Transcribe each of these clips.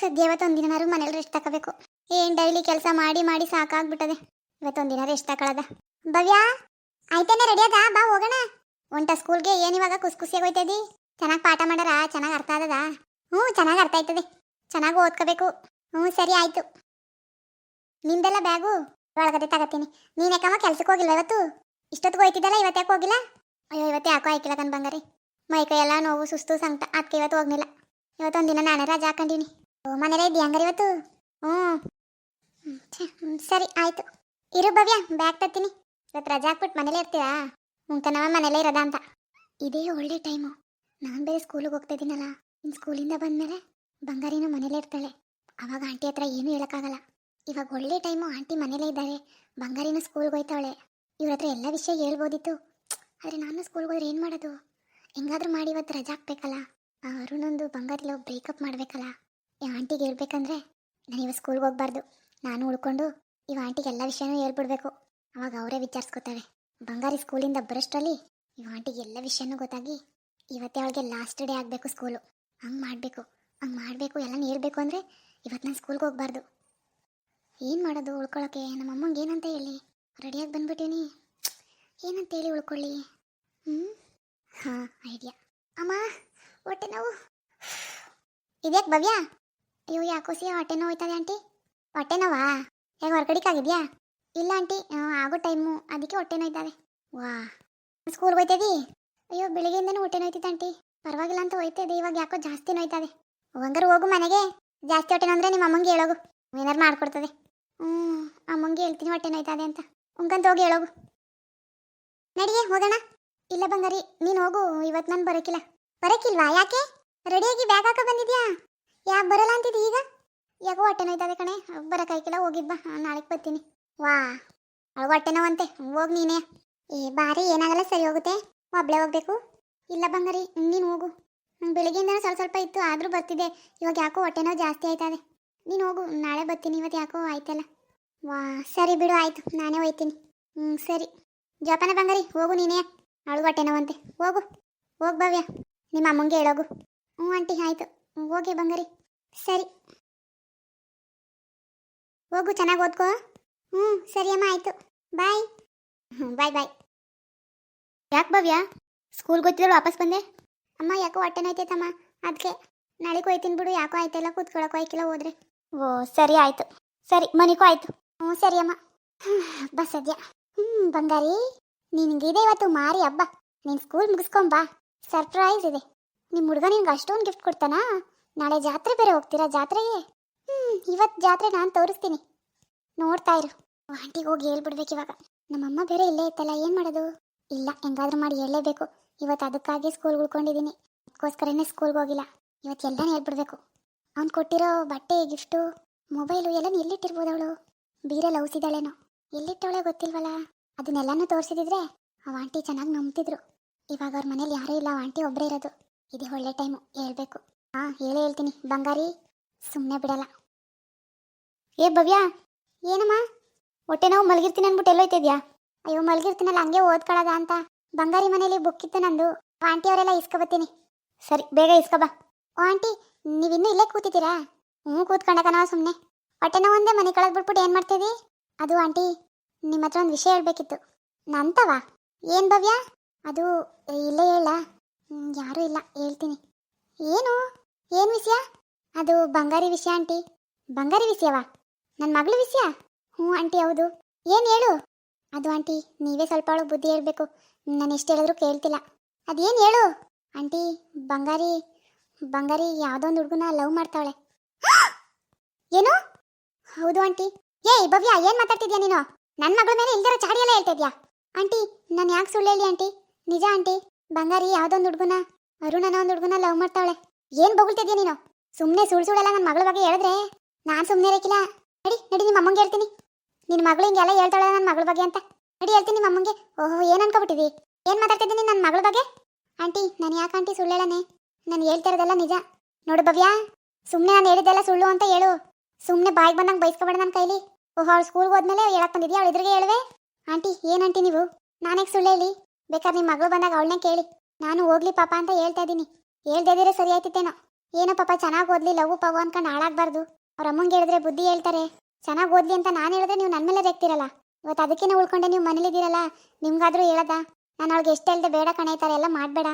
ಸದ್ಯ ದಿನಾರು ಮನೇಲಿ ರೆಸ್ಟ್ ತಗೋಬೇಕು. ಏನ್ ಡೈಲಿ ಕೆಲಸ ಮಾಡಿ ಮಾಡಿ ಸಾಕಾಗ್ಬಿಟ್ಟದೆ. ಇವತ್ತೊಂದಿನ ರೆಸ್ಟ್ ತಗೊಳದ. ಭವ್ಯ, ಆಯ್ತಾನೆ ರೆಡಿ ಅದ ಬಾ, ಹೋಗೋಣ. ಒಂಟ ಸ್ಕೂಲ್ಗೆ ಏನ್ ಇವಾಗ ಕುಸ್ ಖುಷಿಯಾಗಿ ಹೋಯ್ತದಿ? ಚೆನ್ನಾಗಿ ಪಾಠ ಮಾಡಾರ? ಚೆನ್ನಾಗಿ ಅರ್ಥ ಆದದ? ಹ್ಞೂ ಚೆನ್ನಾಗಿ ಅರ್ಥ ಆಯ್ತದೆ. ಚೆನ್ನಾಗಿ ಓದ್ಕೋಬೇಕು. ಹ್ಞೂ ಸರಿ, ಆಯ್ತು. ನಿಂದೆಲ್ಲ ಬ್ಯಾಗು? ಒಳಗಡೆ ತಗತ್ತೀನಿ ನೀನು ಯಾಕಮ್ಮ ಕೆಲ್ಸಕ್ಕೆ ಹೋಗಿಲ್ಲ ಇವತ್ತು? ಇಷ್ಟೊತ್ತಿಗೆ ಹೋಯ್ತಿದ್ದಲ್ಲ, ಇವತ್ತು ಯಾಕೆ ಹೋಗಿಲ್ಲ? ಅಯ್ಯೋ, ಇವತ್ತು ಯಾಕೋ ಆಯ್ಕಿಲ್ಲ ಕಣ್ ಬಂಗಾರಿ. ಮೈ ಎಲ್ಲ ನೋವು, ಸುಸ್ತು, ಸಂಕಟ. ಅದಕ್ಕೆ ಇವತ್ತು ಹೋಗ್ಲಿಲ್ಲ. ಇವತ್ತೊಂದು ದಿನ ನಾನೇ ರಜಾ ಹಾಕೊಂಡಿನಿ. ಮನೇಲೇ ಇದೆಯಾ ಹಂಗಾರೆ ಇವತ್ತು? ಹ್ಞೂ. ಸರಿ, ಆಯ್ತು. ಇರು ಭವ್ಯ, ಬ್ಯಾಗ್ ತತ್ತೀನಿ ಇವತ್ತು ರಜಾ ಹಾಕ್ಬಿಟ್ಟು ಮನೇಲೇ ಇರ್ತೀರಾ ಮುಂಕನವ ಮನೇಲೇ ಇರೋದ ಅಂತ. ಇದೇ ಒಳ್ಳೆ ಟೈಮು. ನಾನು ಬೇರೆ ಸ್ಕೂಲಿಗೆ ಹೋಗ್ತಾ ಇದ್ದೀನಲ್ಲ. ಇನ್ನು ಸ್ಕೂಲಿಂದ ಬಂದಮೇಲೆ ಬಂಗಾರಿನೂ ಮನೇಲೇ ಇರ್ತಾಳೆ. ಅವಾಗ ಆಂಟಿ ಹತ್ರ ಏನೂ ಹೇಳೋಕ್ಕಾಗಲ್ಲ. ಇವಾಗ ಒಳ್ಳೆ ಟೈಮು, ಆಂಟಿ ಮನೇಲೇ ಇದ್ದಾರೆ. ಬಂಗಾರಿನೂ ಸ್ಕೂಲ್ಗೆ ಹೋಯ್ತಾವಳೆ ಇವ್ರ ಹತ್ರ ಎಲ್ಲ ವಿಷಯ ಹೇಳ್ಬೋದಿತ್ತು. ಆದರೆ ನಾನು ಸ್ಕೂಲ್ಗೆ ಹೋದ್ರೆ ಏನು ಮಾಡೋದು? ಹೆಂಗಾದ್ರೂ ಮಾಡಿ ಇವತ್ತು ರಜಾ ಹಾಕ್ಬೇಕಲ್ಲ. ಅರುಣೊಂದು ಬಂಗಾರಿಲ್ಲ ಬ್ರೇಕಪ್ ಮಾಡಬೇಕಲ್ಲ. ಈ ಆಂಟಿಗೆ ಹೇಳ್ಬೇಕಂದ್ರೆ ನಾನು ಇವಾಗ ಸ್ಕೂಲ್ಗೆ ಹೋಗ್ಬಾರ್ದು. ನಾನು ಉಳ್ಕೊಂಡು ಇವ ಆಂಟಿಗೆ ಎಲ್ಲ ವಿಷಯನೂ ಹೇಳ್ಬಿಡ್ಬೇಕು. ಅವಾಗ ಅವರೇ ವಿಚಾರಿಸ್ಕೋತಾರೆ. ಬಂಗಾರಿ ಸ್ಕೂಲಿಂದ ಬರೋಷ್ಟರಲ್ಲಿ ಇವ ಆಂಟಿಗೆ ಎಲ್ಲ ವಿಷಯನೂ ಗೊತ್ತಾಗಿ ಇವತ್ತೇ ಅವಳಿಗೆ ಲಾಸ್ಟ್ ಡೇ ಆಗಬೇಕು ಸ್ಕೂಲು ಹಂಗೆ ಮಾಡಬೇಕು ಹಂಗೆ ಮಾಡಬೇಕು, ಎಲ್ಲನೂ ಹೇಳ್ಬೇಕು ಅಂದರೆ ಇವತ್ತು ನಾನು ಸ್ಕೂಲ್ಗೆ ಹೋಗ್ಬಾರ್ದು. ಏನು ಮಾಡೋದು ಉಳ್ಕೊಳ್ಳೋಕೆ ನಮ್ಮ ಅಮ್ಮಂಗೆ ಏನಂತ ಹೇಳಿ? ರೆಡಿಯಾಗಿ ಬಂದ್ಬಿಟ್ಟೀನಿ ಏನಂತ ಹೇಳಿ ಉಳ್ಕೊಳ್ಳಿ? ಹ್ಞೂ ಹಾಂ ಐಡಿಯಾ ಅಮ್ಮ, ಹೊಟ್ಟೆ ನಾವು. ಇದ್ಯಾಕೆ ಭವ್ಯ? ಅಯ್ಯೋ, ಯಾಕೋ ಸಿ ಹೊಟ್ಟೆ ನೋವು ಹೋಯ್ತದೆ ಆಂಟಿ. ಹೊಟ್ಟೆ ನೋವಾ ಹೇಗೆ ಹೊರಗಡಿಕಾಗಿದ್ಯಾ ಇಲ್ಲ ಆಂಟಿ ಆಗೋ ಟೈಮು. ಅದಕ್ಕೆ ಹೊಟ್ಟೆ ನೋಯ್ತದೆ ವಾ. ಸ್ಕೂಲ್ಗೆ ಹೋಯ್ತದಿ ಅಯ್ಯೋ, ಬೆಳಿಗ್ಗೆಯಿಂದನೂ ಹೊಟ್ಟೆ ನೋಯ್ತಿದ್ದೆ ಆಂಟಿ. ಪರವಾಗಿಲ್ಲ ಅಂತ ಹೋಯ್ತದೆ ಇವಾಗ ಯಾಕೋ ಜಾಸ್ತಿ ನೋಯ್ತದೆ ಹಂಗಾರೆ ಹೋಗು ಮನೆಗೆ. ಜಾಸ್ತಿ ಹೊಟ್ಟೆ ನೋಂದ್ರೆ ನಿಮ್ಮ ಅಮ್ಮಂಗೆ ಹೇಳೋಗು. ಏನಾರು ಮಾಡ್ಕೊಡ್ತದೆ. ಹ್ಞೂ, ಅಮ್ಮಂಗೆ ಹೇಳ್ತೀನಿ ಹೊಟ್ಟೆ ನೋಯ್ತದೆ ಅಂತ. ಉಂಕಂತ ಹೋಗಿ ಹೇಳೋಗು. ನಡಿಯೇ, ಹೋಗೋಣ. ಇಲ್ಲ ಬಂಗಾರಿ, ನೀನು ಹೋಗು. ಇವತ್ತು ನಾನು ಬರೋಕ್ಕಿಲ್ಲ ಬರೋಕ್ಕಿಲ್ವಾ ಯಾಕೆ? ರೆಡಿಯಾಗಿ ಬ್ಯಾಗ್ ಹಾಕ ಬಂದಿದ್ಯಾ? ಯಾಕೆ ಬರಲ್ಲ ಅಂತಿದ್ದಿ ಈಗ? ಯಾಕೋ ಹೊಟ್ಟೆ ನೋಯ್ತದೆ ಕಣೆ. ಬರೋಕ್ಕಾಯ್ಕಿಲ್ಲ ಹೋಗಿದ್ ಬಾ. ನಾಳೆಗೆ ಬರ್ತೀನಿ. ವಾ. ಅವಳು ಹೊಟ್ಟೆ ನೋವಂತೆ. ಹೋಗ್ ನೀನೇ. ಏ, ಬಾರಿ ಏನಾಗಲ್ಲ, ಸರಿ ಹೋಗುತ್ತೆ. ಒಬ್ಳೆ ಹೋಗ್ಬೇಕು. ಇಲ್ಲ ಬಂಗಾರಿ, ನೀನು ಹೋಗು. ನಂಗೆ ಬೆಳಿಗ್ಗೆಯಿಂದ ಸ್ವಲ್ಪ ಸ್ವಲ್ಪ ಇತ್ತು, ಆದರೂ ಬರ್ತಿದ್ದೆ. ಇವಾಗ ಯಾಕೋ ಹೊಟ್ಟೆ ನೋವು ಜಾಸ್ತಿ ಆಯ್ತದೆ. ನೀನು ಹೋಗು, ನಾಳೆ ಬರ್ತೀನಿ. ಇವತ್ತು ಯಾಕೋ ಆಯ್ತಲ್ಲ. ವಾ, ಸರಿ ಬಿಡು, ಆಯಿತು. ನಾನೇ ಹೋಯ್ತೀನಿ. ಹ್ಞೂ ಸರಿ. ಜೋಪಾನ ಬಂಗಾರಿ, ಹೋಗು ನೀನೇ. ಅವಳು ಹೊಟ್ಟೆ ನೋವಂತೆ. ಹೋಗು. ಹೋಗಿ ಭವ್ಯ. ನಿಮ್ಮ ಅಮ್ಮಂಗೆ ಹೇಳೋಗು. ಹ್ಞೂ, ಆಂಟಿ, ಆಯ್ತು. ಹೋಗಿ ಬಂಗಾರಿ. ಸರಿ. ಹೋಗು, ಚೆನ್ನಾಗಿ ಓದ್ಕೋ. ಹ್ಞೂ ಸರಿ ಅಮ್ಮ, ಆಯ್ತು. ಬಾಯ್. ಹ್ಞೂ ಬಾಯ್ ಬಾಯ್. ಯಾಕೆ ಭವ್ಯ? ಸ್ಕೂಲ್ ಹೋಗ್ತಿದ್ರು ವಾಪಸ್ ಬಂದೆ? ಅಮ್ಮ, ಯಾಕೋ ಹೊಟ್ಟೆ ನೋಯ್ತೈತಮ್ಮ ಅದಕ್ಕೆ ನಾಳೆಗೆ ಹೋಯ್ತೀನಿ ಬಿಡು ಯಾಕೋ ಆಯ್ತಲ್ಲ ಕೂತ್ಕೊಳ್ಳೋಕೆ ಹೋಯ್ಕಿಲ್ಲ ಹೋದ್ರೆ. ಓ, ಸರಿ, ಆಯಿತು. ಸರಿ, ಮನಿಗೂ ಆಯಿತು. ಹ್ಞೂ ಸರಿ ಅಮ್ಮ. ಬಸ್ ಸದ್ಯ. ಹ್ಞೂ ಬಂಗಾರಿ. ನಿನಗಿದೆ ಇವತ್ತು, ಮಾರಿ, ಹಬ್ಬ. ನೀನು ಸ್ಕೂಲ್ ಮುಗಿಸ್ಕೊಂಬಾ ಸರ್ಪ್ರೈಸ್ ಇದೆ. ನಿಮ್ಮ ಹುಡುಗ ನಿಮ್ಗೆ ಅಷ್ಟೊಂದು ಗಿಫ್ಟ್ ಕೊಡ್ತಾನಾ? ನಾಳೆ ಜಾತ್ರೆ ಬೇರೆ ಹೋಗ್ತೀರಾ ಜಾತ್ರೆಗೆ? ಹ್ಞೂ ಇವತ್ತು ಜಾತ್ರೆ ನಾನು ತೋರಿಸ್ತೀನಿ. ನೋಡ್ತಾ ಇರು. ಆಂಟಿಗೆ ಹೋಗಿ ಹೇಳ್ಬಿಡ್ಬೇಕು ಇವಾಗ. ನಮ್ಮಮ್ಮ ಬೇರೆ ಇಲ್ಲೇ ಇತ್ತಲ್ಲ, ಏನು ಮಾಡೋದು? ಇಲ್ಲ, ಹೆಂಗಾದ್ರೂ ಮಾಡಿ ಹೇಳಲೇಬೇಕು. ಇವತ್ತು ಅದಕ್ಕಾಗಿ ಸ್ಕೂಲ್ಗೆ ಉಳ್ಕೊಂಡಿದ್ದೀನಿ ಅದಕ್ಕೋಸ್ಕರನೇ ಸ್ಕೂಲ್ಗೆ ಹೋಗಿಲ್ಲ. ಇವತ್ತು ಎಲ್ಲನೂ ಹೇಳ್ಬಿಡ್ಬೇಕು. ಅವ್ನು ಕೊಟ್ಟಿರೋ ಬಟ್ಟೆ, ಗಿಫ್ಟು, ಮೊಬೈಲು ಎಲ್ಲನೂ ಎಲ್ಲಿಟ್ಟಿರ್ಬೋದು ಅವಳು? ಬೀರಲ್ಲಿ ಔಸಿದಾಳೇನೋ ಎಲ್ಲಿಟ್ಟವಳೆ ಗೊತ್ತಿಲ್ವಲ್ಲ? ಅದನ್ನೆಲ್ಲನೂ ತೋರಿಸಿದ್ರೆ ಆ ಆಂಟಿ ಚೆನ್ನಾಗಿ ನಂಬ್ತಿದ್ರು. ಇವಾಗ ಅವ್ರ ಮನೇಲಿ ಯಾರೂ ಇಲ್ಲ ಆ ಆಂಟಿ ಒಬ್ಬರೇ ಇರೋದು. ಇದೇ ಒಳ್ಳೆ ಟೈಮು ಹೇಳ್ಬೇಕು. ಹಾಂ, ಹೇಳೇ ಹೇಳ್ತೀನಿ. ಬಂಗಾರಿ ಸುಮ್ಮನೆ ಬಿಡಲ್ಲ. ಏ, ಭವ್ಯ, ಏನಮ್ಮ? ಹೊಟ್ಟೆ ನೋವು ಮಲಗಿರ್ತೀನಿ ಅಂದ್ಬಿಟ್ಟು ಎಲ್ಲೋಯ್ತಿದ್ಯಾ ಅಯ್ಯೋ, ಮಲಗಿರ್ತೀನಲ್ಲ, ಹಂಗೆ ಓದ್ಕೊಳ್ಳೋದ ಅಂತ. ಬಂಗಾರಿ ಮನೇಲಿ ಬುಕ್ ಇತ್ತು ನಂದು. ಆಂಟಿ ಅವರೆಲ್ಲ ಇಸ್ಕೊಬತ್ತೀನಿ ಸರಿ, ಬೇಗ ಇಸ್ಕೊಬಾ ಓ ಆಂಟಿ ನೀವಿನ್ನೂ ಇಲ್ಲೇ ಕೂತಿದ್ದೀರಾ? ಹ್ಞೂ ಕೂತ್ಕೊಂಡಕನ ಸುಮ್ಮನೆ ಹೊಟ್ಟೆ ನೋವು ಒಂದೇ ಮನೆ ಕಳೆದು ಬಿಟ್ಬಿಟ್ಟು ಏನು ಮಾಡ್ತೀವಿ ಅದು ಆಂಟಿ ನಿಮ್ಮ ಹತ್ರ ಒಂದು ವಿಷಯ ಹೇಳ್ಬೇಕಿತ್ತು. ನಂತವಾ? ಏನು ಭವ್ಯ? ಅದು, ಇಲ್ಲೇ ಹೇಳ. ಯಾರೂ ಇಲ್ಲ, ಹೇಳ್ತೀನಿ. ಏನು? ಏನು ವಿಷಯ? ಅದು ಬಂಗಾರಿ ವಿಷಯ, ಆಂಟಿ. ಬಂಗಾರಿ ವಿಷಯವಾ? ನನ್ನ ಮಗಳು ವಿಷಯ? ಹ್ಞೂ, ಆಂಟಿ, ಹೌದು. ಏನು ಹೇಳು? ಅದು ಆಂಟಿ, ನೀವೇ ಸ್ವಲ್ಪ ಅವಳು ಬುದ್ಧಿ ಹೇಳಬೇಕು. ನಾನು ಎಷ್ಟು ಹೇಳಿದ್ರು ಕೇಳ್ತಿಲ್ಲ. ಅದೇನು ಹೇಳು? ಆಂಟಿ, ಬಂಗಾರಿ ಬಂಗಾರಿ ಯಾವುದೋ ಒಂದು ಹುಡುಗನ ಲವ್ ಮಾಡ್ತಾವಳೆ. ಏನು? ಹೌದು, ಆಂಟಿ. ಏಯ್, ಭವ್ಯ, ಏನು ಮಾತಾಡ್ತಿದ್ಯಾ ನೀನು? ನನ್ನ ಮಗಳ ಮೇಲೆ ಇಲ್ದಿರೋ ಚಾಡಿ ಎಲ್ಲ ಹೇಳ್ತಿದ್ಯಾ? ಆಂಟಿ, ನಾನು ಯಾಕೆ ಸುಳ್ಳು ಹೇಳಿ, ಆಂಟಿ? ನಿಜ, ಆಂಟಿ? ಬಂಗಾರಿ, ಯಾವ್ದೊಂದು ಹುಡುಗನ? ಅರುಣನ ಒಂದು ಹುಡುಗನ ಲವ್ ಮಾಡ್ತಾವಳೆ. ಏನು ಬೊಗಳ್ತಿದ್ಯಾ ನೀನು? ಸುಮ್ಮನೆ ಸುಳ್ಳು ಸುಳ್ಳೆಲ್ಲ ನನ್ನ ಮಗಳ ಬಗ್ಗೆ ಹೇಳಿದ್ರೆ ನಾನು ಸುಮ್ಮನೆ ಇರಕ್ಕಿಲ್ಲ ನಡಿ ನಡಿ ನಿಮ್ಮ ಅಮ್ಮಂಗೆ ಹೇಳ್ತೀನಿ. ನಿನ್ನ ಮಗಳು ಹಿಂಗೆಲ್ಲ ಹೇಳ್ತಾಳೆ ನನ್ನ ಮಗಳ ಬಗ್ಗೆ ಅಂತ. ನಡಿ ಹೇಳ್ತೀನಿ ನಿಮ್ಮ ಅಮ್ಮಂಗೆ. ಓಹೋ, ಏನು ಅನ್ಕೊಬಿಟ್ಟಿದಿ ಏನು ಮಾತಾಡ್ತಿದ್ದೀನಿ ನನ್ನ ಮಗಳ ಬಗ್ಗೆ? ಆಂಟಿ, ನಾನು ಯಾಕೆ ಆಂಟಿ ಸುಳ್ಳು ನಾನು ಹೇಳ್ತಾ ಇರೋದೆಲ್ಲ ನಿಜ. ನೋಡು ಭವ್ಯ ಸುಮ್ಮನೆ ನಾನು ಹೇಳಿದ್ದೆಲ್ಲ ಸುಳ್ಳು ಅಂತ ಹೇಳು. ಸುಮ್ಮನೆ ಬಾಯಿಗೆ ಬಂದಂಗೆ ಬೈಸ್ಕೊಬೇಡ ನನ್ನ ಕೈಲಿ. ಓಹೋ, ಅವ್ಳು ಸ್ಕೂಲ್ಗೆ ಹೋದ್ಮೇಲೆ ಹೇಳಕ್ ಬಂದಿದ್ಯಾ? ಅವಳು ಎದುರಿಗೆ ಹೇಳುವೆ. ಆಂಟಿ, ಏನು ಆಂಟಿ ನೀವು? ನಾನೇ ಸುಳ್ಳು ಹೇಳಿ? ಬೇಕಾದ್ರೆ ನಿಮ್ಮ ಮಗಳು ಬಂದಾಗ ಅವಳನ್ನೇ ಕೇಳಿ. ನಾನು ಹೋಗ್ಲಿ ಪಾಪ ಅಂತ ಹೇಳ್ತಾ ಇದ್ದೀನಿ. ಹೇಳ್ದೆ ಇದ್ರೆ ಸರಿ ಆಯ್ತಿತ್ತೇನೋ. ಏನೋ ಪಾಪ ಚೆನ್ನಾಗಿ ಓದ್ಲಿ, ಲವು, ಪವು ಅನ್ಕೊಂಡು ಹಾಳಾಗ್ಬಾರ್ದು. ಅವ್ರ ಅಮ್ಮಂಗೆ ಹೇಳಿದ್ರೆ ಬುದ್ಧಿ ಹೇಳ್ತಾರೆ. ಚೆನ್ನಾಗಿ ಓದ್ಲಿ ಅಂತ ನಾನು ಹೇಳಿದ್ರೆ ನೀವು ನನ್ನ ಮೇಲೆ ರೆಕ್ತಿರಲ್ಲ ಇವತ್ತು ಅದಕ್ಕೇನೆ ಉಳ್ಕೊಂಡೆ ನೀವು ಮನೇಲಿದ್ದೀರಲ್ಲ? ನಿಮ್ಗಾದ್ರೂ ಹೇಳದ? ನಾನು ಅವ್ಳಿಗೆ ಎಷ್ಟು ಹೇಳ್ದೆ ಬೇಡ ಕಣೆ ಎಲ್ಲ ಮಾಡಬೇಡ.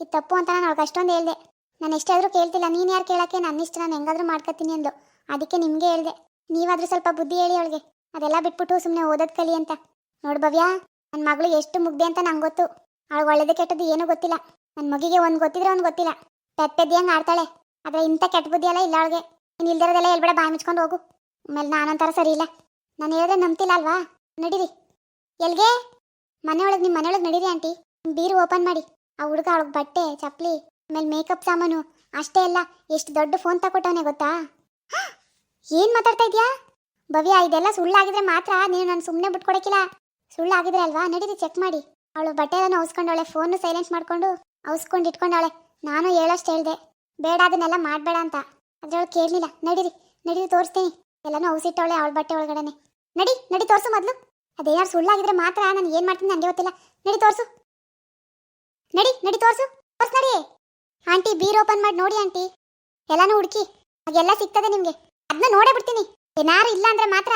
ಇದು ತಪ್ಪು ಅಂತ ನಾನು ಅವ್ಳಿಗೆ ಅಷ್ಟೊಂದು ಹೇಳ್ದೆ. ನಾನು ಎಷ್ಟಾದರೂ ಕೇಳ್ತಿಲ್ಲ. ನೀನು ಯಾರು ಕೇಳಕ್ಕೆ? ನನ್ನ ಇಷ್ಟ. ನಾನು ಹೆಂಗಾದ್ರೂ ಮಾಡ್ಕೊತೀನಿ ಅಂದು ಅದಕ್ಕೆ ನಿಮಗೆ ಹೇಳ್ದೆ. ನೀವಾದರೂ ಸ್ವಲ್ಪ ಬುದ್ಧಿ ಹೇಳಿ ಅವಳಿಗೆ. ಅದೆಲ್ಲ ಬಿಟ್ಬಿಟ್ಟು ಸುಮ್ಮನೆ ಓದೋದು ಕಲಿ ಅಂತ. ನೋಡು ಭವ್ಯ ನನ್ನ ಮಗಳು ಎಷ್ಟು ಮುಗ್ದೆ ಅಂತ ನಂಗೆ ಗೊತ್ತು. ಅವಳು ಒಳ್ಳೇದು ಕೆಟ್ಟದ್ದು ಏನೂ ಗೊತ್ತಿಲ್ಲ. ನನ್ನ ಮಗಿಗೆ ಒಂದು ಗೊತ್ತಿದ್ರೆ ಒಂದು ಗೊತ್ತಿಲ್ಲ. ಪೆದ್ ಪೆದ್ದಿಯಂಗೆ ಆಡ್ತಾಳೆ. ಆದರೆ ಇಂಥ ಕೆಟ್ಟ ಬುದ್ಧಿ ಎಲ್ಲ ಇಲ್ಲ ಅವಳಿಗೆ. ನೀನು ಇಲ್ದಿರೋದೆಲ್ಲ ಹೇಳ್ಬೇಡ, ಬಾಯಿ ಮುಚ್ಕೊಂಡು ಹೋಗು. ಆಮೇಲೆ ನಾನೊಂಥರ ಸರಿ ಇಲ್ಲ. ನಾನು ಹೇಳಿದ್ರೆ ನಂಬ್ತಿಲ್ಲ ಅಲ್ವಾ? ನಡೀರಿ. ಎಲ್ಗೆ? ಮನೆ ಒಳಗೆ ನಿಮ್ಮ ಮನೆಯೊಳಗೆ ನಡೀರಿ ಆಂಟಿ. ಬೀರು ಓಪನ್ ಮಾಡಿ. ಆ ಹುಡುಗ ಅವಳಿಗೆ ಬಟ್ಟೆ ಚಪ್ಪಲಿ ಆಮೇಲೆ ಮೇಕಪ್ ಸಾಮಾನು ಅಷ್ಟೇ ಅಲ್ಲ, ಎಷ್ಟು ದೊಡ್ಡ ಫೋನ್ ತಗೊಟ್ಟವನೆ ಗೊತ್ತಾ? ಏನು ಮಾತಾಡ್ತಾ ಇದೆಯಾ? ಭವ್ಯ, ಇದೆಲ್ಲ ಸುಳ್ಳಾಗಿದ್ರೆ ಮಾತ್ರ ನೀನು ನಾನು ಸುಮ್ಮನೆ ಬಿಟ್ಕೊಡಕ್ಕಿಲ್ಲ. ಸುಳ್ಳಾಗಿದ್ರೆ ಅಲ್ವಾ ನಡೀರಿ ಚೆಕ್ ಮಾಡಿ. ಅವಳು ಬಟ್ಟೆ ಎಲ್ಲ ಅವಸ್ಕೊಂಡವಳೆ ಫೋನ್ ಸೈಲೆನ್ಸ್ ಮಾಡ್ಕೊಂಡು ಅವಸ್ಕೊಂಡು ಇಟ್ಕೊಂಡವಳೆ. ನಾನು ಹೇಳೋಷ್ಟು ಹೇಳ್ದೆ. ಬೇಡ, ಅದನ್ನೆಲ್ಲ ಮಾಡಬೇಡ ಅಂತ. ಅದ್ರೊಳಗೆ ಕೇಳಲಿಲ್ಲ ನಡೀರಿ ನಡೀರಿ, ತೋರಿಸ್ತೀನಿ. ಎಲ್ಲನೂ ಅವಸಿಟ್ಟವಳೆ ಅವಳ ಬಟ್ಟೆ ಒಳಗಡೆನೆ. ನಡಿ ನಡಿ, ತೋರಿಸು ಮೊದಲು. ಅದೇನಾರು ಸುಳ್ಳಾಗಿದ್ರೆ ಮಾತ್ರ ನಾನು ಏನು ಮಾಡ್ತೀನಿ ನನಗೆ ಗೊತ್ತಿಲ್ಲ. ನಡಿ, ತೋರಿಸು. ನಡಿ ನಡಿ, ತೋರ್ಸು. ತೋರ್ಸ್ ನಡಿ. ಆಂಟಿ, ಬೀರ್ ಓಪನ್ ಮಾಡಿ ನೋಡಿ ಆಂಟಿ. ಎಲ್ಲನೂ ಹುಡುಕಿ. ಹಾಗೆಲ್ಲ ಸಿಗ್ತದೆ ನಿಮಗೆ. ಅದನ್ನ ನೋಡೇ ಬಿಡ್ತೀನಿ. ಏನಾರು ಇಲ್ಲ ಅಂದ್ರೆ ಮಾತ್ರ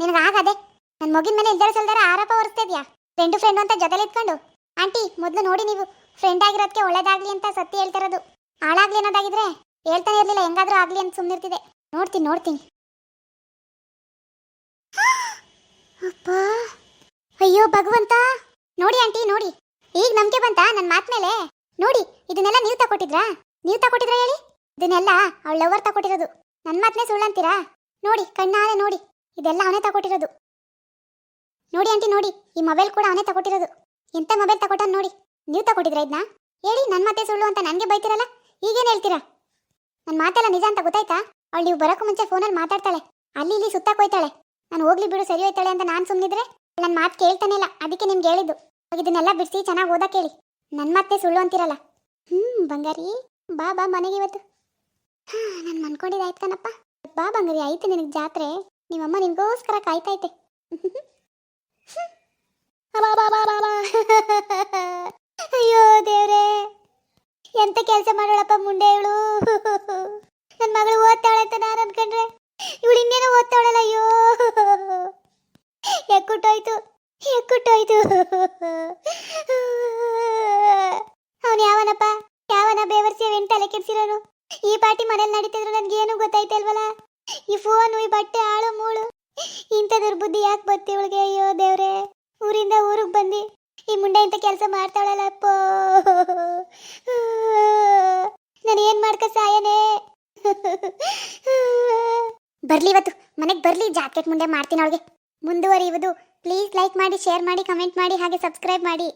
ನಿನಗಾಗದೆ ನನ್ನ ಮಗಿನ ಮೇಲೆ ಇಲ್ದರ ಸಲ್ದಾರ ಆರೋಪ ಹೊರಿಸ್ತಾ ಇದೆಯಾ ಫ್ರೆಂಡು ಫ್ರೆಂಡು ಅಂತ ಜೊತೆಲಿ ಇಟ್ಕೊಂಡು. ಆಂಟಿ, ಮೊದಲು ನೋಡಿ ನೀವು. ಫ್ರೆಂಡ್ ಆಗಿರೋದಕ್ಕೆ ಒಳ್ಳೇದಾಗ್ಲಿ ಅಂತ ಸತ್ಯ ಹೇಳ್ತಿರೋದು. ಹಾಳಾಗ್ಲಿ ಅನ್ನೋದಾಗಿದ್ರೆ ಹೇಳ್ತಾನೆ ಇರಲಿಲ್ಲ, ಹೆಂಗಾದ್ರೂ ಆಗ್ಲಿ ಅಂತ ಸುಮ್ಮನಿರ್ತಿದೆ ನೋಡ್ತೀನಿ ನೋಡ್ತೀನಿ. ಅಪ್ಪ. ಅಯ್ಯೋ, ಭಗವಂತ. ನೋಡಿ ಆಂಟಿ, ನೋಡಿ. ಈಗ ನಂಬಿಕೆ ಬಂತ ನನ್ನ ಮಾತ್ ಮೇಲೆ? ನೋಡಿ, ಇದನ್ನೆಲ್ಲ ನೀವು ತಕೊಟ್ಟಿದ್ರಾ? ನೀವು ತಕೊಟ್ಟಿದ್ರಾ ಹೇಳಿ? ಇದನ್ನೆಲ್ಲ ಅವಳ ಲವರ್ ತಕೊಟ್ಟಿರೋದು. ನನ್ನ ಮಾತನೇ ಸುಳ್ಳಂತೀರಾ? ನೋಡಿ, ಕಣ್ಣಾರೆ ನೋಡಿ. ಇದೆಲ್ಲ ಅವನೇ ತಕೊಟ್ಟಿರೋದು. ನೋಡಿ ಆಂಟಿ, ನೋಡಿ, ಈ ಮೊಬೈಲ್ ಕೂಡ ಅವನೇ ತಗೊಟ್ಟಿರೋದು. ಎಂತ ಮೊಬೈಲ್ ತಗೊಟ್ಟ ನೋಡಿ. ನೀವು ತಗೊಟ್ಟಿದ್ರ ಇದನ್ನ ಹೇಳಿ ನನ್ನ ಮತ್ತೆ ಸುಳ್ಳು ಅಂತ ನನಗೆ ಬೈತಿರಲ್ಲ? ಈಗೇನು ಹೇಳ್ತೀರಾ? ನನ್ನ ಮಾತೆಲ್ಲ ನಿಜ ಅಂತ ಗೊತ್ತಾಯ್ತಾ? ಅವಳು ನೀವು ಬರೋಕ್ಕೂ ಮುಂಚೆ ಫೋನಲ್ಲಿ ಮಾತಾಡ್ತಾಳೆ. ಅಲ್ಲಿ ಇಲ್ಲಿ ಸುತ್ತಾಕ್ ಹೋಯ್ತಾಳೆ. ನಾನು ಹೋಗ್ಲಿ ಬಿಡು, ಸರಿ ಹೋಯ್ತಾಳೆ ಅಂತ ನಾನು ಸುಮ್ಮನಿದ್ರೆ ನನ್ನ ಮಾತು ಕೇಳ್ತಾನೆ ಇಲ್ಲ. ಅದಕ್ಕೆ ನಿಮ್ಗೆ ಹೇಳಿದ್ದು. ಇದನ್ನೆಲ್ಲ ಬಿಡಿಸಿ ಚೆನ್ನಾಗಿ ಓದಕ್ಕೆ ಹೇಳಿ ನನ್ನ ಮತ್ತೆ ಸುಳ್ಳು ಅಂತಿರಲ್ಲ? ಹ್ಞೂ ಬಂಗಾರಿ. ಬಾ ಬಾ ಮನೆಗೆ ಇವತ್ತು. ಹಾಂ, ನಾನು ಮನ್ಕೊಂಡಿದ್ದಾಯ್ತು ಕಣಪ್ಪ. ಬಾ ಬಂಗಾರಿ, ಆಯ್ತು ನಿನಗೆ ಜಾತ್ರೆ. ನಿಮ್ಮಮ್ಮ ನಿನಗೋಸ್ಕರ ಕಾಯ್ತೈತೆ ಅಯ್ಯೋ ದೇವ್ರೆ, ಎಂತ ಕೆಲಸ ಮಾಡೋಳಪ್ಪ ಮುಂಡೆ ಇವಳು? ನನ್ನ ಮಗಳು ಓದ್ತಾಳೆ ಅಂತ ನಾನು ಅನ್ಕೊಂಡ್ರೆ ಇವಳು ಇನ್ನೇನೋ ಓದ್ತಾಳಲ್ಲ ಅಯ್ಯೋ? ಎಕ್ಕುಟ್ಟೋಯ್ತು ಎಕ್ಕುಟ್ಟೋಯ್ತು ಅವನು ಯಾವನಪ್ಪ, ಯಾವನ ಬೇವರ್ಸಿ ಅವನ್ ತಲೆ ಕೆಡ್ಸಿರೋನು? ಈ ಪಾರ್ಟಿ ಮನೇಲಿ ನಡೀತಿದ್ರು ನನ್ಗೇನು ಗೊತ್ತಾಯ್ತಲ್ವಲ್ಲ ಈ ಫೋನು, ಈ ಬಟ್ಟೆ, ಆಳು, ಮೂಳು. ಇಂಥ ದುರ್ಬುದ್ಧಿ ಯಾಕೆ ಬತ್ತಿ ಇವಳಿಗೆ ಅಯ್ಯೋ ದೇವ್ರೆ, ಊರಿಂದ ಊರಿಗೆ ಬಂದು. ಈ ಮುಂಡೆ ಇಂಥ ಕೆಲಸ ಮಾಡ್ತಾಳಲ್ಲಪ್ಪ ನಾನು ಏನು ಮಾಡ್ಕ ಸಾಯನೇ? ಬರ್ಲಿ ಇವತ್ತು, ಮನೆಗೆ ಬರ್ಲಿ ಜಾಕೆಟ್ ಮುಂದೆ ಮಾಡ್ತೀನಿ ಅವಳಿಗೆ. ಮುಂದುವರಿಯುವುದು ಪ್ಲೀಸ್ ಲೈಕ್ ಮಾಡಿ ಶೇರ್ ಮಾಡಿ ಕಮೆಂಟ್ ಮಾಡಿ, ಹಾಗೆ ಸಬ್ಸ್ಕ್ರೈಬ್ ಮಾಡಿ.